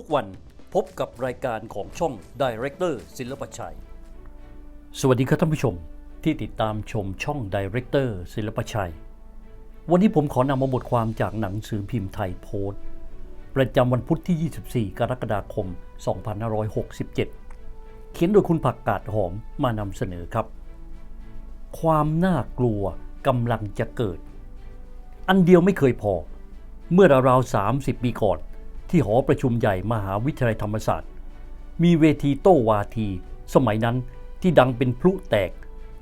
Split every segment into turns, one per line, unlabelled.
ทุกวันพบกับรายการของช่อง Director ศิลปชัย สวัสดีครับท่านผู้ชมที่ติดตามชมช่อง Director ศิลปชัย วันนี้ผมขอนำมาบทความจากหนังสือพิมพ์ไทยโพสต์ ประจำวันพุธที่ 24 กรกฎาคม 2567 เขียนโดยคุณผักกาดหอมมานำเสนอครับ ความน่ากลัวกำลังจะเกิด อันเดียวไม่เคยพอ เมื่อราวๆ30 ปีก่อน ที่หอประชุมใหญ่มหาวิทยาลัยธรรมศาสตร์ มีเวทีโต้วาที สมัยนั้นที่ดังเป็นพลุแตก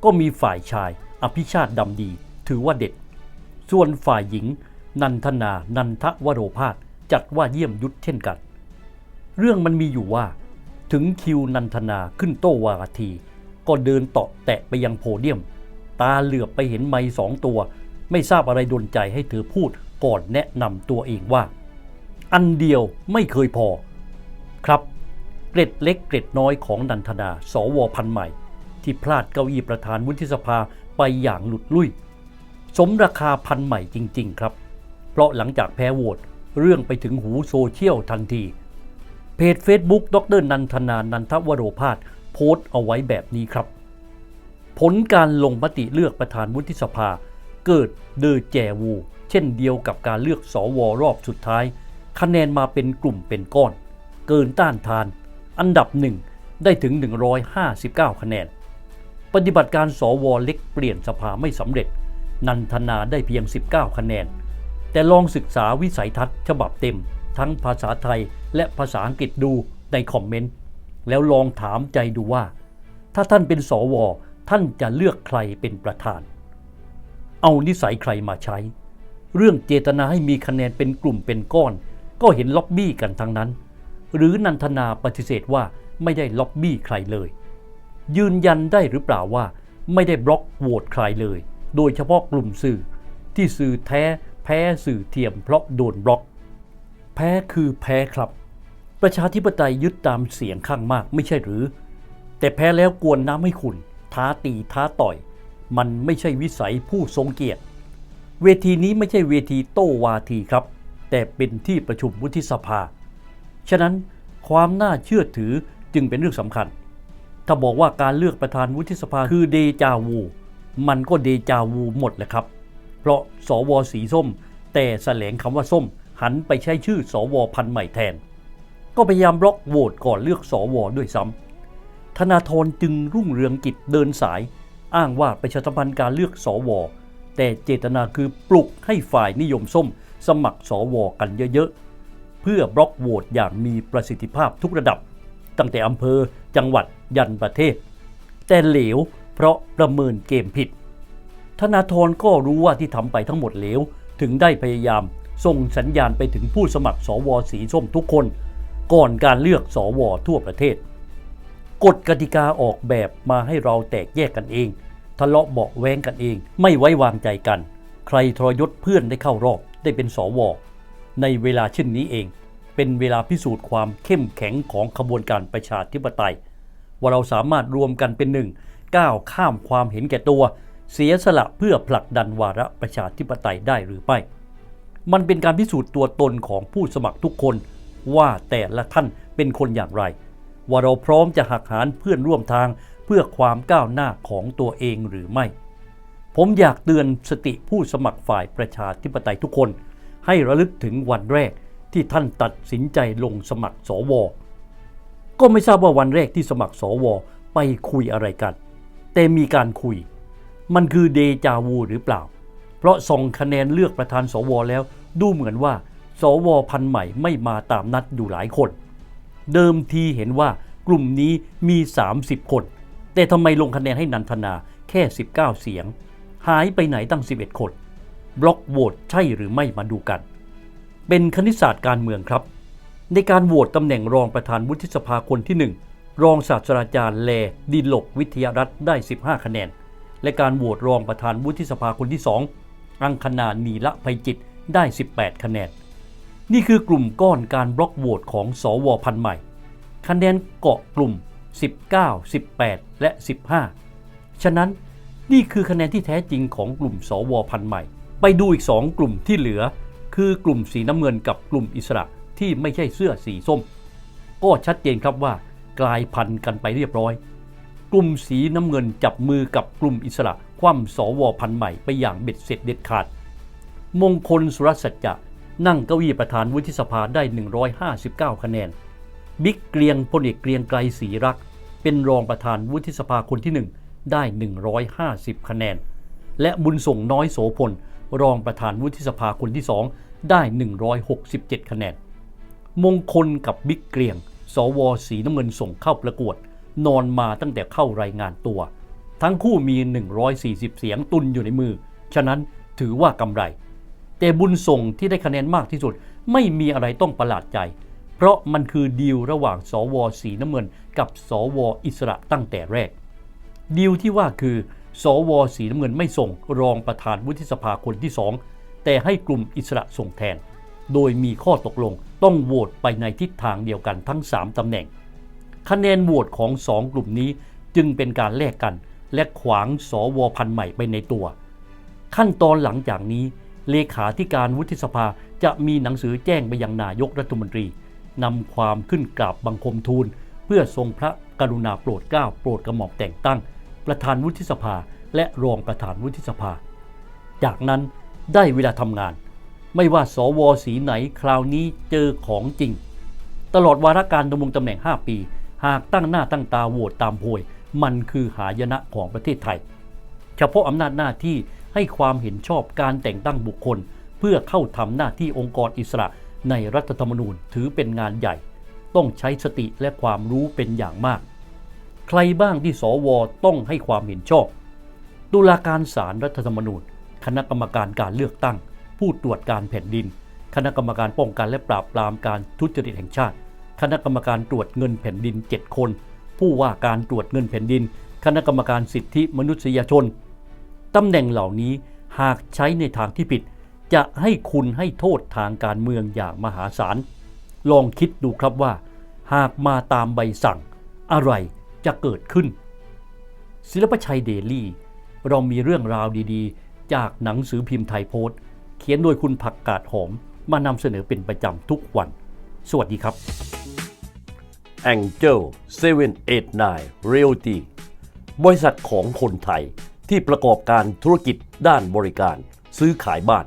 ก็มีฝ่ายชาย อภิชาติดำดี ถือว่าเด็ด ส่วนฝ่ายหญิง นันทนา นันทวโรพาสจัดว่าเยี่ยมยุทธเช่นกัน เรื่องมันมีอยู่ว่า ถึงคิวนันทนาขึ้นโต้วาที ก็เดินเตาะแตะไปยังโพเดียม ตาเหลือบไปเห็นไม้สองตัว ไม่ทราบอะไรดนใจให้เธอพูดก่อนแนะนำตัวเองว่า อันเดียวไม่เคยพอ ครับเกร็ดเล็กเกร็ดน้อยของนันทนา สวพันใหม่ ที่พลาดเก้าอี้ประธานวุฒิสภาไปอย่างหลุดลุ่ย สมราคาพันใหม่จริง ๆ ครับ เพราะหลังจากแพ้โหวตเรื่องไปถึงหูโซเชียลทันที เพจ Facebook ดรนันทนา นันทวโรพาสโพสต์เอาไว้แบบนี้ครับ ผลการลงมติเลือกประธานวุฒิสภา เกิดเดอแจวู เช่นเดียวกับการเลือกสวรอบสุดท้าย คะแนนมาเป็นกลุ่มเป็นก้อน เกินต้านทาน อันดับหนึ่งได้ถึง 159 คะแนน ปฏิบัติการสวเล็กเปลี่ยนสภาไม่สำเร็จ นันทนาได้เพียง 19 คะแนน แต่ลองศึกษาวิสัยทัศน์ฉบับเต็ม ทั้งภาษาไทยและภาษาอังกฤษดูในคอมเมนต์ แล้วลองถามใจดูว่า ถ้าท่านเป็นสวท่านจะเลือกใครเป็นประธาน เอานิสัยใครมาใช้ เรื่องเจตนาให้มีคะแนนเป็นกลุ่มเป็นก้อน ก็เห็นล็อบบี้กันทั้งนั้น หรือนันทนาปฏิเสธว่าไม่ได้ล็อบบี้ใครเลย ยืนยันได้หรือเปล่าว่า ไม่ได้บล็อกโหวตใครเลย โดยเฉพาะกลุ่มสื่อ ที่สื่อแท้แพ้สื่อเทียมเพราะโดนบล็อก แพ้คือแพ้ครับ ประชาธิปไตยยึดตามเสียงข้างมากไม่ใช่หรือ แต่แพ้แล้วกวนน้ำให้ขุนท้าตีท้าต่อย มันไม่ใช่วิสัยผู้ทรงเกียรติ เวทีนี้ไม่ใช่เวทีโต้วาทีครับ แต่เป็นที่ประชุมวุฒิสภา ฉะนั้นความน่าเชื่อถือจึงเป็นเรื่องสำคัญ ถ้าบอกว่าการเลือกประธานวุฒิสภาคือเดจาวู มันก็เดจาวูหมดแหละครับ เพราะสวสีส้ม แต่แสลงคำว่าส้ม หันไปใช้ชื่อสวพันธ์ใหม่แทน ก็พยายามบล็อกโหวตก่อนเลือกสวด้วยซ้ำธนาธรจึงรุ่งเรืองกิจเดินสาย อ้างว่าประชาสัมพันธ์การเลือกสว แต่เจตนาคือปลุกให้ฝ่ายนิยมส้ม สมัครสวกันเยอะๆ เพื่อบล็อกโหวตอย่างมีประสิทธิภาพทุกระดับ ตั้งแต่อำเภอจังหวัดยันประเทศ แต่เหลวเพราะประเมินเกมผิด ธนาธรก็รู้ว่าที่ทำไปทั้งหมดเหลว ถึงได้พยายามส่งสัญญาณไปถึงผู้สมัครสวสีส้มทุกคน ก่อนการเลือกสวทั่วประเทศกฎกติกาออกแบบมาให้เราแตกแยกกันเองะเลาะเบาแว้งกันเอง ไม่ไว้วางใจกัน ใครทรยศเพื่อนได้เข้ารอบได้เป็นสวในเวลาเช่นนี้เอง เป็นเวลาพิสูจน์ความเข้มแข็งของขบวนการประชาธิปไตย ว่าเราสามารถรวมกันเป็นหนึ่งก้าวข้ามความเห็นแก่ตัว เสียสละเพื่อผลักดันวาระประชาธิปไตยได้หรือไม่ มันเป็นการพิสูจน์ตัวตนของผู้สมัครทุกคนว่าแต่ละท่านเป็นคนอย่างไร ว่าเราพร้อมจะหักหานเพื่อนร่วมทาง เพื่อความก้าวหน้าของตัวเองหรือไม่ ผมอยากเตือนสติผู้สมัครฝ่ายประชาธิปไตยทุกคน ให้ระลึกถึงวันแรกที่ท่านตัดสินใจลงสมัครสว ก็ไม่ทราบว่าวันแรกที่สมัครสว ไปคุยอะไรกัน แต่มีการคุย มันคือเดจาวูหรือเปล่า เพราะส่งคะแนนเลือกประธานสวแล้ว ดูเหมือนว่า สวพันใหม่ไม่มาตามนัดอยู่หลายคน เดิมทีเห็นว่ากลุ่มนี้มี 30 คน แต่ทำไมลงคะแนนให้นันทนาแค่ 19 เสียง หายไปไหนตั้ง 11 คน บล็อกโหวตใช่หรือไม่มาดูกัน เป็นคณิตศาสตร์การเมืองครับ ในการโหวตตำแหน่งรองประธานวุฒิสภาคนที่ 1 รองศาสตราจารย์แลดินหลกวิทยารัฐได้ 15 คะแนน และการโหวตรองประธานวุฒิสภาคนที่ 2 อังคณานีละภัยจิตได้ 18 คะแนน นี่คือกลุ่มก้อนการบล็อกโหวตของสวพันธ์ใหม่ คะแนนเกาะกลุ่ม 19 18 และ 15 ฉะนั้นนี่คือคะแนนที่แท้จริงของกลุ่มสวพันธ์ใหม่ ไปดูอีก 2 กลุ่มที่เหลือ คือกลุ่มสีน้ำเงินกับกลุ่มอิสระที่ไม่ใช่เสื้อสีส้ม ก็ชัดเจนครับว่ากลายพันธุ์กันไปเรียบร้อย กลุ่มสีน้ำเงินจับมือกับกลุ่มอิสระคว่ำสวพันธ์ใหม่ไปอย่างเบ็ดเสร็จเด็ดขาด มงคลสุรสัจจะนั่งเก้าอี้ประธานวุฒิสภาได้ 159 คะแนน บิ๊กเกรียงพลเอกเกรียงไกรศรีรัก เป็นรองประธานวุฒิสภาคนที่ 1 ได้ 150 คะแนน และบุญส่งน้อยโสพล รองประธานวุฒิสภาคนที่ 2 ได้ 167 คะแนน มงคลกับบิ๊กเกรียง สวสีน้ำเงินส่งเข้าประกวด นอนมาตั้งแต่เข้ารายงานตัว ทั้งคู่มี 140 เสียงตุนอยู่ในมือ ฉะนั้นถือว่ากำไร แต่บุญส่งที่ได้คะแนนมากที่สุดไม่มีอะไรต้องประหลาดใจ เพราะมันคือดีลระหว่างสวสีน้ำเงิน กับสวอิสระตั้งแต่แรก ดีลที่ว่าคือ สวสีน้ำเงินไม่ส่งรองประธานวุฒิสภาคนที่สองแต่ให้กลุ่มอิสระส่งแทน โดยมีข้อตกลงต้องโหวตไปในทิศทางเดียวกันทั้ง 3ตำแหน่ง คะแนนโหวตของสองกลุ่มนี้จึงเป็นการแลกกัน และขวางสวพันธ์ใหม่ไปในตัว ขั้นตอนหลังจากนี้ เลขาธิการวุฒิสภาจะมีหนังสือแจ้งไปยังนายกรัฐมนตรี นำความขึ้นกราบบังคมทูล เพื่อทรงพระกรุณาโปรดเกล้าโปรดกระหม่อมแต่งตั้ง ประธานวุฒิสภาและรองประธานวุฒิสภา จากนั้นได้เวลาทำงาน ไม่ว่าสวสีไหนคราวนี้เจอของจริง ตลอดวาระการดำรงตำแหน่ง 5 ปี หากตั้งหน้าตั้งตาโหวตตามโพย มันคือหายนะของประเทศไทย เฉพาะอำนาจหน้าที่ให้ความเห็นชอบการแต่งตั้งบุคคล เพื่อเข้าทำหน้าที่องค์กรอิสระ ในรัฐธรรมนูญถือเป็นงานใหญ่ ต้องใช้สติและความรู้เป็นอย่างมาก ใครบ้างที่สวต้องให้ความเห็นชอบ ตุลาการศาลรรัฐธรรมนูญ คณะกรรมการการเลือกตั้ง ผู้ตรวจการแผ่นดิน คณะกรรมการป้องกันและปราบปรามการทุจริตแห่งชาติ คณะกรรมการตรวจเงินแผ่นดิน 7 คน ผู้ว่าการตรวจเงินแผ่นดิน คณะกรรมการสิทธิมนุษยชนตำแหน่งเหล่านี้หากใช้ในทางที่ผิด จะให้คุณให้โทษทางการเมืองอย่างมหาศาล ลองคิดดูครับว่า หากมาตามใบสั่ง อะไรจะเกิดขึ้น ศิลปชัยเดลี่ เรามีเรื่องราวดีๆ จากหนังสือพิมพ์ไทยโพสต์ เขียนโดยคุณผักกาดหอมมานำเสนอเป็นประจำทุกวัน สวัสดีครับ
Angel 789 Realty บริษัทของคนไทยที่ประกอบการธุรกิจด้านบริการซื้อขายบ้าน